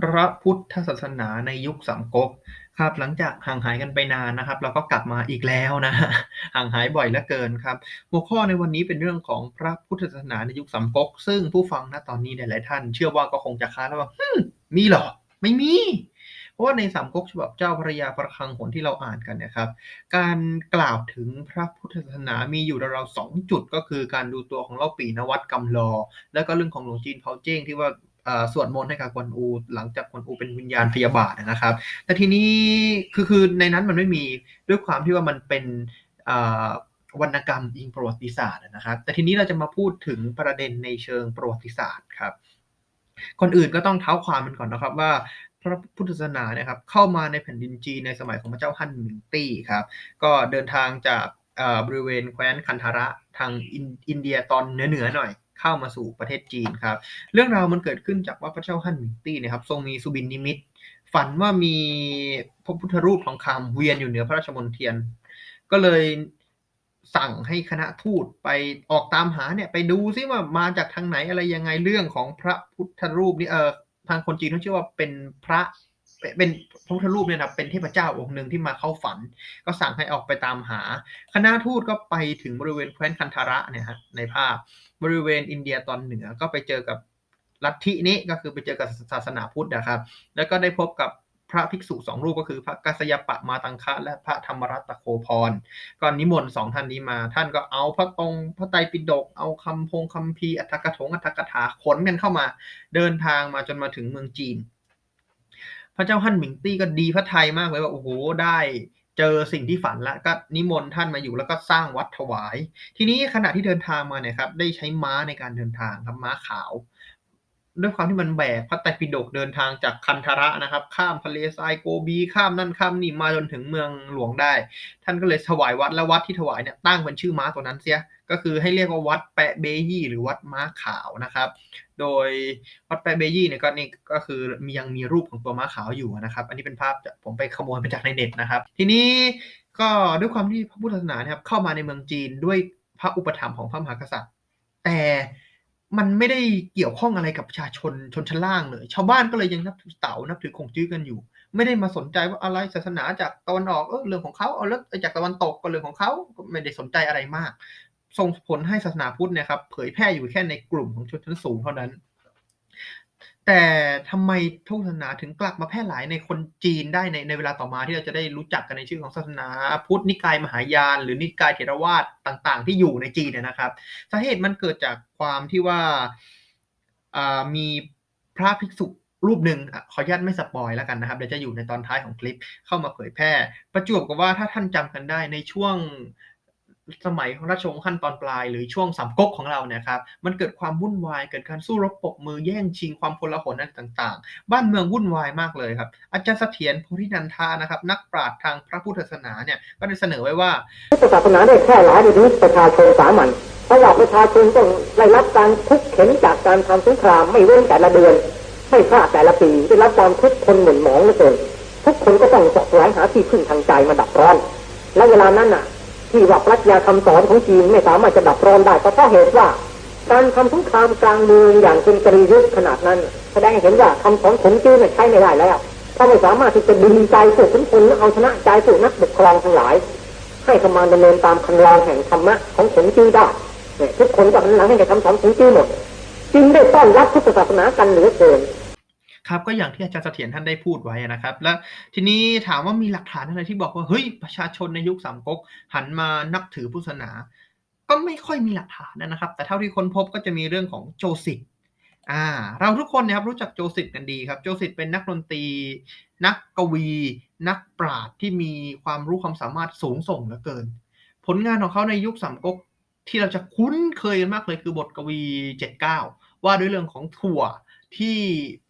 พระพุทธศาสนาในยุคสามก๊กครับหลังจากห่างหายกันไปนานนะครับ เราก็กลับมาอีกแล้วนะห่างหายบ่อยเหลือเกินครับ หัวข้อในวันนี้เป็นเรื่องของพระพุทธศาสนาในยุคสามก๊กซึ่งผู้ฟังณตอนนี้หลายๆท่าน เชื่อว่าก็คงจะค้านแล้วว่ามีหรอไม่มี เพราะว่าในสามก๊กฉบับเจ้าพระยาประคังหนที่เราอ่านกันนะครับ การกล่าวถึงพระพุทธศาสนามีอยู่ราวๆสองจุดก็คือการดูตัวของเล่าปีนวัดกำลอ แล้วก็เรื่องของหลวงจีนเผาเจ้งที่ว่า สวดมนต์ให้กับกวนอู หลังจากกวนอูเป็นวิญญาณพยาบาทนะครับ แต่ทีนี้คือคือในนั้นมันไม่มีด้วยความที่ว่ามันเป็นวรรณกรรมอิงประวัติศาสตร์นะครับ แต่ทีนี้เราจะมาพูดถึงประเด็นในเชิงประวัติศาสตร์ครับคนอื่นก็ต้องเท้าความมันก่อนนะครับว่าพระพุทธศาสนาเนี่ยครับเข้ามาในแผ่นดินจีนในสมัยของพระเจ้าฮั่นหมิงตี้ครับ ก็เดินทางจากบริเวณแคว้นคันธาระทางอินเดียตอนเหนือๆหน่อย เข้ามาสู่ประเทศจีนครับ เรื่องราวมันเกิดขึ้นจากว่าพระเจ้าฮั่นหมิงตี้นะครับทรงมีสุบินนิมิต ฝันว่ามีพระพุทธรูปทองคำเวียนอยู่เหนือพระราชมณฑียน ก็เลยสั่งให้คณะทูตไปออกตามหาเนี่ยไปดูซิว่ามาจากทางไหนอะไรยังไงเรื่องของพระพุทธรูปนี่เออทางคนจีนเขาเชื่อว่าเป็นพระ เป็นพระพุทธรูปเนี่ยนะเป็นเทพเจ้าองค์หนึ่งที่มาเข้าฝัน ก็สั่งให้ออกไปตามหา คณะทูตก็ไปถึงบริเวณแคว้นคันธาระเนี่ยฮะในภาพบริเวณอินเดียตอนเหนือก็ไปเจอกับลัทธินี้ก็คือไปเจอกับศาสนาพุทธนะครับ แล้วก็ได้พบกับพระภิกษุสองรูปก็คือพระกัสยปะมาตังคะ และพระธรรมรัตโคพรก็นิมนต์สองท่านนี้มา ท่านก็เอาพระตรงพระไตรปิฎกเอาคำพงคำพีอัตถกถงอัตถกถาขนกันเข้ามา เดินทางมาจนมาถึงเมืองจีน พระเจ้าฮั่นหมิงตี้ก็ดีพระไทยมากเลยว่าโอ้โหได้เจอสิ่งที่ฝันแล้วก็นิมนต์ท่านมาอยู่แล้วก็สร้างวัดถวาย ทีนี้ขณะที่เดินทางมาเนี่ยครับได้ใช้ม้าในการเดินทางครับม้าขาว ด้วยความที่มันแบกพระไตรปิฎกเดินทางจากคันธระนะครับ ข้ามทะเลทรายโกบีข้ามนั่นข้ามนี่มาจนถึงเมืองหลวงได้ ท่านก็เลยถวายวัดและวัดที่ถวายเนี่ยตั้งเป็นชื่อม้าตัวนั้นเสียก็คือให้เรียกว่าวัดแปะเบยี่ หรือวัดม้าขาวนะครับ โดยวัดแปะเบยี่เนี่ยก็นี่ก็คือมียังมีรูปของตัวม้าขาวอยู่นะครับ อันนี้เป็นภาพผมไปขโมยมาจากในเน็ตนะครับ ทีนี้ก็ด้วยความที่พระพุทธศาสนานะครับเข้ามาในเมืองจีนด้วยพระอุปถัมภ์ของพระมหากษัตริย์ แต่ มันไม่ได้เกี่ยวข้องอะไรกับประชาชนชนชั้นล่างเลย ชาวบ้านก็เลยยังนับถือเต๋านับถือคงจื้อกันอยู่ ไม่ได้มาสนใจว่าอะไรศาสนาจากตะวันออกเออเรื่องของเขาเอาแล้วจากตะวันตกก็เรื่องของเขาไม่ได้สนใจอะไรมาก ส่งผลให้ศาสนาพุทธเนี่ยครับเผยแพร่อยู่แค่ในกลุ่มของชนชั้นสูงเท่านั้น แต่ทำไมทศาสนาถึงกลับมาแพร่หลายในคนจีนได้ในในเวลาต่อมาที่เราจะได้รู้จักกันในชื่อของศาสนา พุทธนิกายมหายาน หรือนิกายเถรวาทต่างๆ ที่อยู่ในจีนนะครับสาเหตุมันเกิดจากความที่ว่ามีพระภิกษุรูปหนึ่งขออนุญาตไม่สปอยแล้วกันนะครับเดี๋ยวจะอยู่ในตอนท้ายของคลิปเข้ามาเผยแพร่ ประจวบกับว่าถ้าท่านจำกันได้ในช่วง สมัยของราชวงศ์ขั้นตอนปลาย หรือช่วงสามก๊กของเราเนี่ยครับมันเกิดความวุ่นวายเกิดการสู้รบปกมือแย่งชิงความพลหนอะไรต่าง ๆ บ้านเมืองวุ่นวายมากเลยครับ อาจารย์เสถียรโพธินันทานะครับ นักปราชญ์ทางพระพุทธศาสนาเนี่ยก็ได้เสนอไว้ว่าพุทธศาสนาได้แค่หลายในชีวิตประชาชนสามัญเพราะว่าประชาชนต้องได้รับการทุกข์เข็นจากการทำสงครามไม่เว้นแต่ละเดือนไม่พลาดแต่ละปีได้รับความทุกข์ทนหม่นหมองเหลือเกินทุกคนก็ต้องสอบแสวงหาที่พึ่งทางใจมาดับร้อนและเวลานั้นน่ะ ที่ว่าปรัชญาคำสอนของจีนไม่สามารถจะดับร้อนได้เพราะเหตุว่า การทำสงครามกลางเมืองอย่างเป็นกรียุทธ์ขนาดนั้น แสดงเห็นว่าคำสอนของจีนใช้ไม่ได้แล้วเพราะไม่สามารถที่จะดึงใจพวกขุนพลเอาชนะใจพวกนักปกครองทั้งหลาย ให้กำมานดำเนินตามคันลองแห่งธรรมะของขงจีนได้ทุกคนก็หันหลังให้กับคำสอนของจีนหมดจึงได้ต้อนรับพุทธศาสนากันเหลือเกิน ครับก็อย่างที่อาจารย์เสถียรท่านได้พูดไว้นะครับ แล้วทีนี้ถามว่ามีหลักฐานอะไรที่บอกว่าเฮ้ยประชาชนในยุคสามก๊กหันมานับถือพุทธศาสนา ก็ไม่ค่อยมีหลักฐานนะครับ แต่เท่าที่ค้นพบก็จะมีเรื่องของโจสิตอ่าเราทุกคนนะครับรู้จักโจสิตกันดีครับโจสิตเป็นนักดนตรี นักกวี นักปราชญ์ที่มีความรู้ความสามารถสูงส่งเหลือเกิน ผลงานของเขาในยุคสามก๊กที่เราจะคุ้นเคยกันมากเลยคือบทกวีเจ็ดเก้าว่าด้วยเรื่องของถั่วที่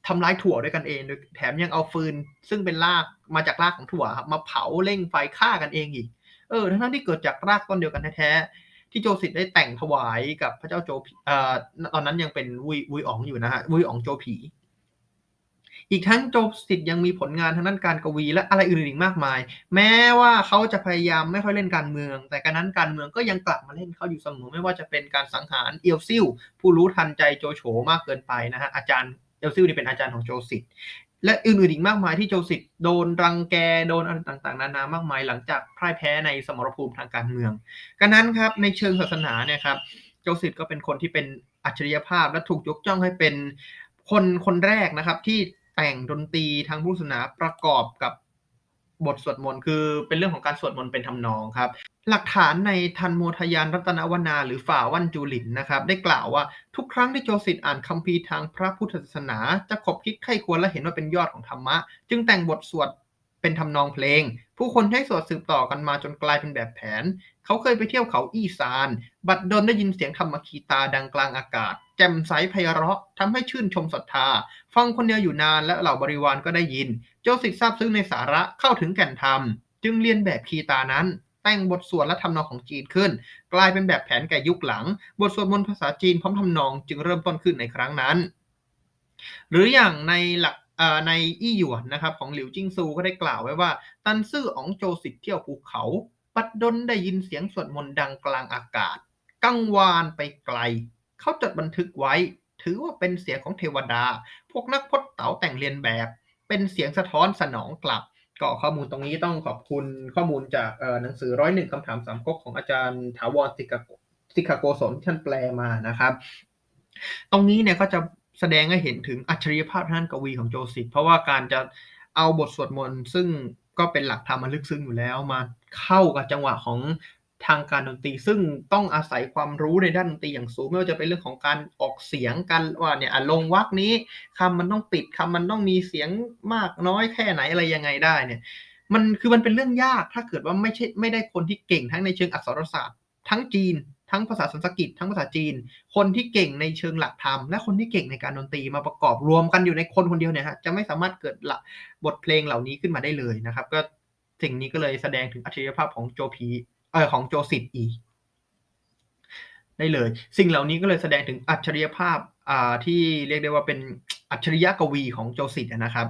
ทำร้ายถั่วด้วยกันเองโดยแถมยังเอาฟืน ซึ่งเป็นรากมาจากรากของถั่วครับมาเผาเร่งไฟฆ่ากันเองอีก เออ ทั้งที่เกิดจากรากต้นเดียวกันแท้ๆที่โจสิทธิ์ได้แต่งถวายกับพระเจ้าโจเอ่อตอนนั้นยังเป็นวุยวุยอ๋องอยู่นะฮะวุยอ๋องโจผี อีกทั้งโจสิทธิ์ยังมีผลงานทางด้านการกวีและอะไรอื่นอีกมากมาย แม้ว่าเขาจะพยายามไม่ค่อยเล่นการเมือง แต่การนั้นการเมืองก็ยังกลับมาเล่นเขาอยู่เสมอไม่ว่าจะเป็นการสังหารเอียวซิลผู้รู้ทันใจโจโฉมากเกินไปนะฮะอาจารย์ เอลซิลนี่เป็นอาจารย์ของโจสิตและอื่นๆอีกมากมายที่โจสิตโดนรังแกโดนอะไรต่างๆ นานามากมายหลังจากพ่ายแพ้ในสมรภูมิทางการเมืองกันนั้นครับในเชิงศาสนาเนี่ยครับโจสิตก็เป็นคนที่เป็นอัจฉริยภาพและถูกยกย่องให้เป็นคนคนแรกนะครับที่แต่งดนตรีทางพุทธศาสนาประกอบกับ บทสวดมนต์คือเป็นเรื่องของการสวดมนต์เป็นทำนองครับ หลักฐานในทันโมทยานรัตนวนา หรือฝ่าวันจูลินนะครับ ได้กล่าวว่าทุกครั้งที่โจสิตอ่านคัมภีร์ทางพระพุทธศาสนา จะขบคิดไข้ควรและเห็นว่าเป็นยอดของธรรมะ จึงแต่งบทสวด เป็นทำนองเพลง ผู้คนให้สวดสืบต่อกันมาจนกลายเป็นแบบแผน เขาเคยไปเที่ยวเขาอีสาน บัดดลได้ยินเสียงธรรมคีตาดังกลางอากาศ แจ่มใสไพเราะทำให้ชื่นชมศรัทธา ฟังคนเดียวอยู่นานและเหล่าบริวารก็ได้ยิน โจสิตทราบซึ้งในสาระเข้าถึงแก่นธรรม จึงเรียนแบบคีตานั้นแต่งบทสวดและทำนองของจีนขึ้น กลายเป็นแบบแผนแก่ยุคหลัง บทสวดมนต์ภาษาจีนพร้อมทำนองจึงเริ่มต้นขึ้นในครั้งนั้น หรืออย่างในหลัก ในอี้หยวนนะครับของหลิวจิ้งซูก็ได้กล่าวไว้ว่า ตันซื่ออ๋องโจสิตเที่ยวภูเขา ปัดดนได้ยินเสียงสวดมนต์ดังกลางอากาศ กังวานไปไกล เขาจดบันทึกไว้ ถือว่าเป็นเสียงของเทวดา พวกนักพจน์เต๋าแต่งเรียนแบบ เป็นเสียงสะท้อนสนองกลับก็ข้อมูลตรงนี้ต้องขอบคุณข้อมูลจากหนังสือร้อยหนึ่งคำถามสามก๊กของอาจารย์ถาวรสิกาโกศลที่ท่านแปลมานะครับ ตรงนี้เนี่ยก็จะ แสดงให้เห็นถึงอัจฉริยภาพท่านกวีของโจสิตเพราะว่าการจะเอาบทสวดมนต์ซึ่งก็เป็นหลักธรรมมันลึกซึ้งอยู่แล้วมาเข้ากับจังหวะของทางการดนตรี ซึ่งต้องอาศัยความรู้ในด้านดนตรีอย่างสูงไม่ว่าจะเป็นเรื่องของการออกเสียงกันว่าเนี่ยลงวักนี้คำมันต้องปิดคำมันต้องมีเสียงมากน้อยแค่ไหนอะไรยังไงได้เนี่ยมันคือมันเป็นเรื่องยากถ้าเกิดว่าไม่ใช่ไม่ได้คนที่เก่งทั้งในเชิงอักษรศาสตร์ ทั้งจีน ทั้งภาษาสันสกฤตทั้งภาษาจีน คนที่เก่งในเชิงหลักธรรม และคนที่เก่งในการดนตรีมาประกอบรวมกันอยู่ในคนคนเดียวเนี่ยฮะจะไม่สามารถเกิดละบทเพลงเหล่านี้ขึ้นมาได้เลยนะครับ ก็สิ่งนี้ก็เลยแสดงถึงอัจฉริยภาพของโจพีเออของโจสิตอีกได้เลย สิ่งเหล่านี้ก็เลยแสดงถึงอัจฉริยภาพอ่าที่เรียกได้ว่าเป็นอัจฉริยะกวีของโจสิตนะครับ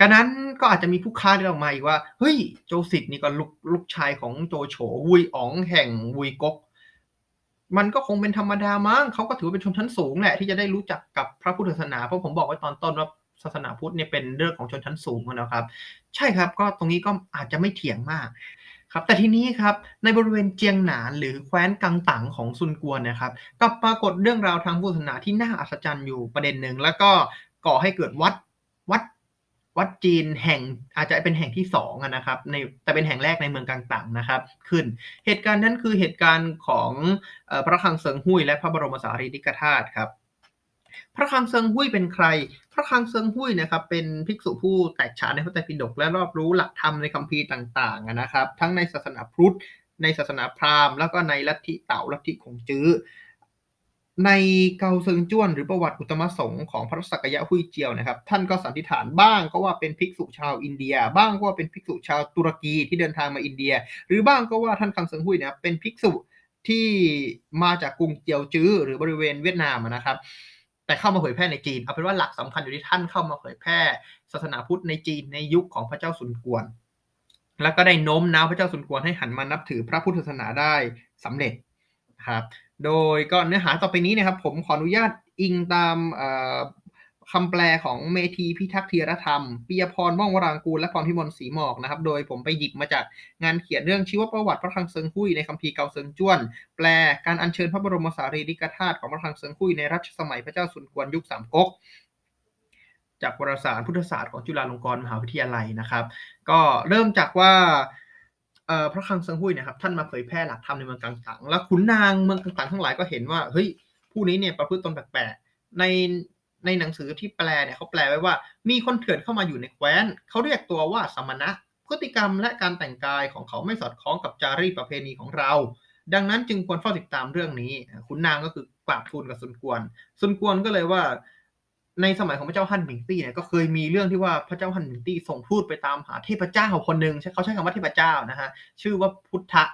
การนั้นก็อาจจะมีผู้ค้าที่ออกมาอีกว่า เฮ้ย โจสิตนี่ก็ลูกลูกชายของโจโฉวุยอ๋องแห่งวุยก๊ก มันก็คงเป็นธรรมดามั้งเขาก็ถือเป็นชนชั้นสูงแหละที่จะได้รู้จักกับพระพุทธศาสนาเพราะผมบอกไว้ตอนต้นว่าศาสนาพุทธเนี่ยเป็นเรื่องของชนชั้นสูงนะครับ ใช่ครับก็ตรงนี้ก็อาจจะไม่เถียงมากครับแต่ทีนี้ครับในบริเวณเจียงหนานหรือแคว้นกังตังของซุนกวนนะครับก็ปรากฏเรื่องราวทางพุทธศาสนาที่น่าอัศจรรย์อยู่ประเด็นหนึ่งแล้วก็ก่อให้เกิดวัดวัด วัดจีนแห่งอาจจะเป็นแห่งที่สองนะครับในแต่เป็นแห่งแรกในเมืองกังตังนะครับขึ้นเหตุการณ์นั้นคือเหตุการณ์ของพระคังเซิงหุยและพระบรมสารีริกธาตุครับพระคังเซิงหุยเป็นใคร พระคังเซิงหุยนะครับเป็นภิกษุผู้แตกฉานในพระไตรปิฎกและรอบรู้หลักธรรมในคัมภีร์ต่างๆนะครับ ทั้งในศาสนาพุทธ ในศาสนาพราหมณ์แล้วก็ในลัทธิเต่าลัทธิคงจื้อ ในเกาเซิงจ้วนหรือประวัติอุตมสงฆ์ของพระสักยะหุยเจียวนะครับ ท่านก็สันนิษฐานบ้างก็ว่าเป็นภิกษุชาวอินเดีย บ้างก็ว่าเป็นภิกษุชาวตุรกีที่เดินทางมาอินเดีย หรือบ้างก็ว่าท่านคังเซิงหุยเนี่ยเป็นภิกษุที่มาจากกรุงเจียวจื้อหรือบริเวณเวียดนามนะครับ แต่เข้ามาเผยแพร่ในจีนเอาเป็นว่าหลักสำคัญอยู่ที่ท่านเข้ามาเผยแพร่ศาสนาพุทธในจีนในยุคของพระเจ้าสุนกวน แล้วก็ได้โน้มน้าวพระเจ้าสุนกวนให้หันมานับถือพระพุทธศาสนาได้สำเร็จครับ โดยก็เนื้อหาต่อไปนี้นะครับ ผมขออนุญาตอิงตามคำแปลของเมธีพิทักษ์เทียรธรรมปิยพรว่องวรางกูลและพรพิมลศรีหมอกนะครับ โดยผมไปหยิบมาจากงานเขียนเรื่องชีวประวัติพระคลังเซิงหุยในคัมภีร์เกาเซิงจ้วน แปลการอัญเชิญพระบรมสารีริกธาตุของพระคลังเซิงหุยในรัชสมัยพระเจ้าสุนกวนยุคสามก๊กจากวารสารพุทธศาสตร์ของจุฬาลงกรณ์มหาวิทยาลัยนะครับ ก็เริ่มจากว่า พระคังเซิงหุยนะครับท่านมาเผยแพร่หลักธรรมในเมืองกังๆ แล้วขุนนางเมืองกังๆทั้งหลายก็เห็นว่าเฮ้ยผู้นี้เนี่ยประพฤติตนแปลกๆในในหนังสือที่แปลเนี่ยเขาแปลไว้ว่า มีคนเถื่อนเข้ามาอยู่ในแคว้นเขาเรียกตัวว่าสมณะพฤติกรรมและการแต่งกายของเขาไม่สอดคล้องกับจารีตประเพณีของเรา ดังนั้นจึงควรเฝ้าติดตามเรื่องนี้ คุณนางก็คือกราบทูลกับซุนกวนซุนกวนก็เลยว่า ในสมัยของพระเจ้าฮั่นหมิงตี้เนี่ยก็เคยมีเรื่องที่ว่าพระเจ้าฮั่นหมิงตี้ส่งทูตไปตามหาเทพเจ้าคนหนึ่งเขาใช้คำว่าเทพเจ้านะฮะชื่อว่าพุทธะ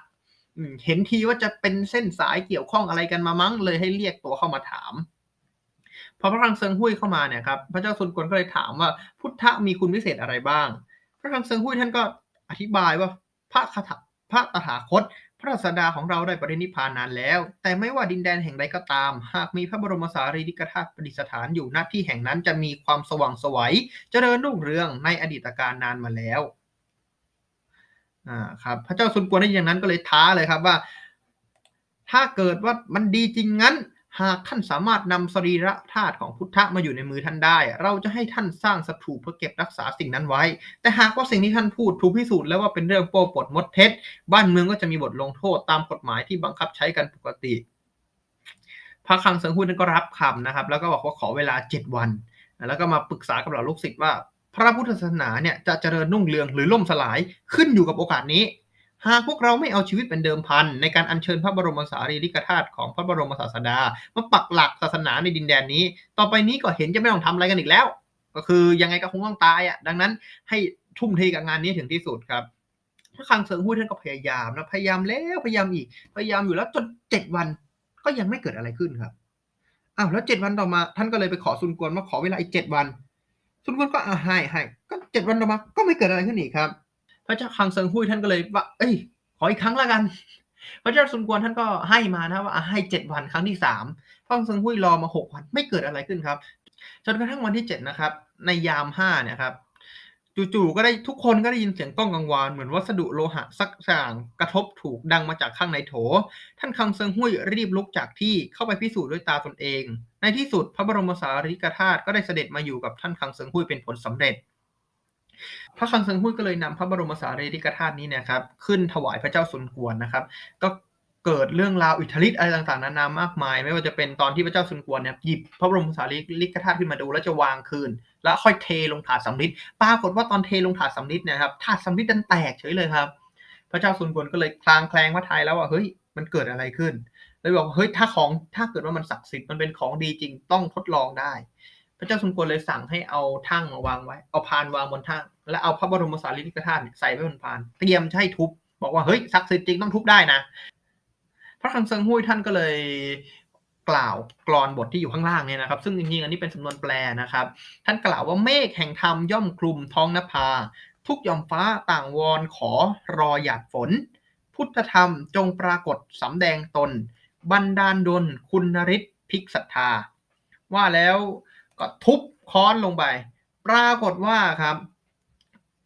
เห็นทีว่าจะเป็นเส้นสายเกี่ยวข้องอะไรกันมามั้งเลยให้เรียกตัวเข้ามาถามพอพระคังเซิงหุ้ยเข้ามาเนี่ยครับพระเจ้าซุนกวนก็เลยถามว่าพุทธะมีคุณพิเศษอะไรบ้าง พระคังเซิงหุ้ยท่านก็อธิบายว่าพระคาถาพระตถาคต ระศาสดาของเราได้ปรินิพานนานแล้ว แต่ไม่ว่าดินแดนแห่งใดก็ตาม หากมีพระบรมสารีริกธาตุประดิษฐานอยู่ณที่แห่งนั้นจะมีความสว่างสวัยเจริญรุ่งเรืองในอดีตการนานมาแล้วอ่าครับพระเจ้าสุนกวนได้ยินอย่างนั้นก็เลยท้าเลยครับว่า ถ้าเกิดว่ามันดีจริงงั้น หากท่านสามารถนำสรีระธาตุของพุทธะมาอยู่ในมือท่านได้ เราจะให้ท่านสร้างสถูปเพื่อเก็บรักษาสิ่งนั้นไว้ แต่หากว่าสิ่งที่ท่านพูดถูกพิสูจน์แล้วว่าเป็นเรื่องโป้ปดมดเท็จ บ้านเมืองก็จะมีบทลงโทษตามกฎหมายที่บังคับใช้กันปกติพระคังเซิงฮู้นั้นก็รับคำนะครับ แล้วก็บอกว่าขอเวลา 7 วัน แล้วก็มาปรึกษากับเหล่าลูกศิษย์ว่า พระพุทธศาสนาเนี่ยจะเจริญรุ่งเรืองหรือล่มสลายขึ้นอยู่กับโอกาสนี้ หากพวกเราไม่เอาชีวิตเป็นเดิมพันในการอัญเชิญพระบรมสารีริกธาตุของพระบรมศาสดามาปักหลักศาสนาในดินแดนนี้ ต่อไปนี้ก็เห็นจะไม่ต้องทำอะไรกันอีกแล้ว ก็คือยังไงก็คงต้องตายอะดังนั้นให้ทุ่มเทกับงานนี้ถึงที่สุดครับพระคังเซิงฮู้ท่านก็พยายามนะพยายามแล้วพยายามอีกพยายามอยู่แล้วจนเจ็ดวันก็ยังไม่เกิดอะไรขึ้นครับอ้าวแล้วเจ็ดวันต่อมา ท่านก็เลยไปขอซุนกวนว่าขอเวลาอีกเจ็ดวันซุนกวนก็อ่าให้ให้ก็เจ็ดวันต่อมาก็ไม่เกิดอะไรขึ้นอีกครับ พระเจ้าคังเซิงฮุยท่านก็เลยว่า เอ้ย ขออีกครั้งล้วกัน พระเจ้าซุนกวนท่านก็ให้มานะว่าให้เจ็ดวันครั้งที่สามพระคังเซิงฮุยรอมาหกวันไม่เกิดอะไรขึ้นครับ จนกระทั่งวันที่เจ็ดนะครับ ในยามห้าเนี่ยครับจู่ๆก็ได้ทุกคนก็ได้ยินเสียงก้องกังวาน เหมือนวัสดุโลหะสักอย่างกระทบถูกดังมาจากข้างในโถ ท่านคังเซิงฮุยรีบลุกจากที่เข้าไปพิสูจน์ด้วยตาตนเอง ในที่สุดพระบรมสารีริกธาตุก็ได้เสด็จมาอยู่กับท่านคังเซิงฮุยเป็นผลสำเร็จ พระคังเซิงฮุยก็เลยนำพระบรมสารีริกธาตุนี้เนะครับขึ้นถวายพระเจ้าซุนกวนนะครับ ก็เกิดเรื่องราวอิทธิฤทธิ์อะไรต่างๆนานามากมาย ไม่ว่าจะเป็นตอนที่พระเจ้าซุนกวนเนี่ยหยิบพระบรมสารีริกธาตุขึ้นมาดูแล้วจะวางคืน แล้วค่อยเทลงถาดสำริดปรากฏว่าตอนเทลงถาดสำริดเนี่ยครับถาดสำริดดันแตกเฉยเลยครับ พระเจ้าซุนกวนก็เลยคลางแคลงว่าไทยแล้วว่าเฮ้ยมันเกิดอะไรขึ้นเลยบอกเฮ้ยถ้าของถ้าเกิดว่ามันศักดิ์สิทธิ์มันเป็นของดีจริงต้องทดลองได้ ระเจ้าซุนกวนเลยสั่งให้เอาทั่งมาวางไว้ เอาพานวางบนทั่ง แล้วเอาพระบรมสารีริกธาตุใส่ไว้บนพาน เตรียมให้ทุบ บอกว่าเฮ้ยศักดิ์สิทธิ์จริงต้องทุบได้นะ พระคังเซิงฮุยท่านก็เลยกล่าวกรอนบทที่อยู่ข้างล่างเนี่ยนะครับ ซึ่งจริงๆอันนี้เป็นสำนวนแปลนะครับ ท่านกล่าวว่าเมฆแห่งธรรมย่อมคลุมท้องนภา ทุกยอมฟ้าต่างวอนขอรอหยาดฝน พุทธธรรมจงปรากฏสำแดงตนบันดาลดลคุณฤทธิ์พิกศรัทธา ว่าแล้ว ก็ทุบค้อนลงไป ปรากฏว่าครับ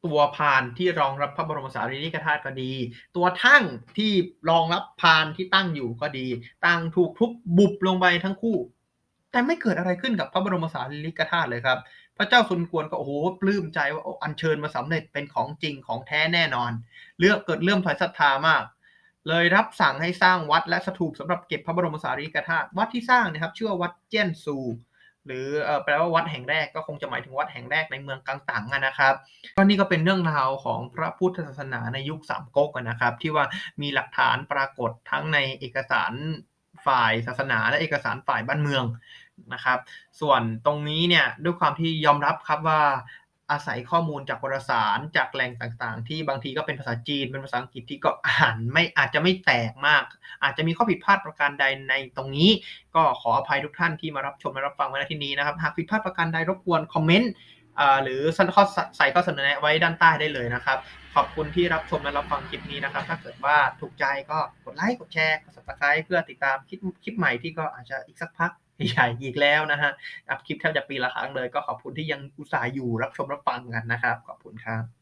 ตัวพานที่รองรับพระบรมสารีริกธาตุก็ดี ตัวทั่งที่รองรับพานที่ตั้งอยู่ก็ดีต่างถูกทุบบุบลงไปทั้งคู่ แต่ไม่เกิดอะไรขึ้นกับพระบรมสารีริกธาตุเลยครับ พระเจ้าสุนกวนก็โอ้โหปลื้มใจว่าอัญเชิญมาสำเร็จเป็นของจริงของแท้แน่นอน เลือกเกิดเลื่อมถอยศรัทธามากเลยรับสั่งให้สร้างวัดและสถูปสำหรับเก็บพระบรมสารีริกธาตุวัดที่สร้างนะครับชื่อว่าวัดเจี้ยนซู หรือแปลว่าวัดแห่งแรกก็คงจะหมายถึงวัดแห่งแรกในเมืองกังตังนะครับก็นี่ก็เป็นเรื่องราวของพระพุทธศาสนาในยุคสามก๊กนะครับ ที่ว่ามีหลักฐานปรากฏทั้งในเอกสารฝ่ายศาสนาและเอกสารฝ่ายบ้านเมืองนะครับ ส่วนตรงนี้เนี่ยด้วยความที่ยอมรับครับว่าอาศัยข้อมูลจากวารสารจากแหล่งต่างๆ ที่บางทีก็เป็นภาษาจีนเป็นภาษาอังกฤษที่ก็อ่านไม่อาจจะไม่แตกมาก อาจจะมีข้อผิดพลาดประการใดในตรงนี้ ก็ขออภัยทุกท่านที่มารับชมและรับฟังไว้ในที่นี้นะครับ หากผิดพลาดประการใดรบกวนคอมเมนต์หรือข้อใส่ข้อเสนอแนะไว้ด้านใต้ได้เลยนะครับ ขอบคุณที่รับชมและรับฟังคลิปนี้นะครับ ถ้าเกิดว่าถูกใจก็กดไลค์กดแชร์กด subscribe เพื่อติดตามคลิปคลิปใหม่ที่ก็อาจจะอีกสักพักใหญ่อีกแล้วนะฮะอัพคลิปแทบจะปีละครั้งเลย ก็ขอบคุณที่ยังอุตส่าห์อยู่รับชมรับฟังกันนะครับ ขอบคุณครับ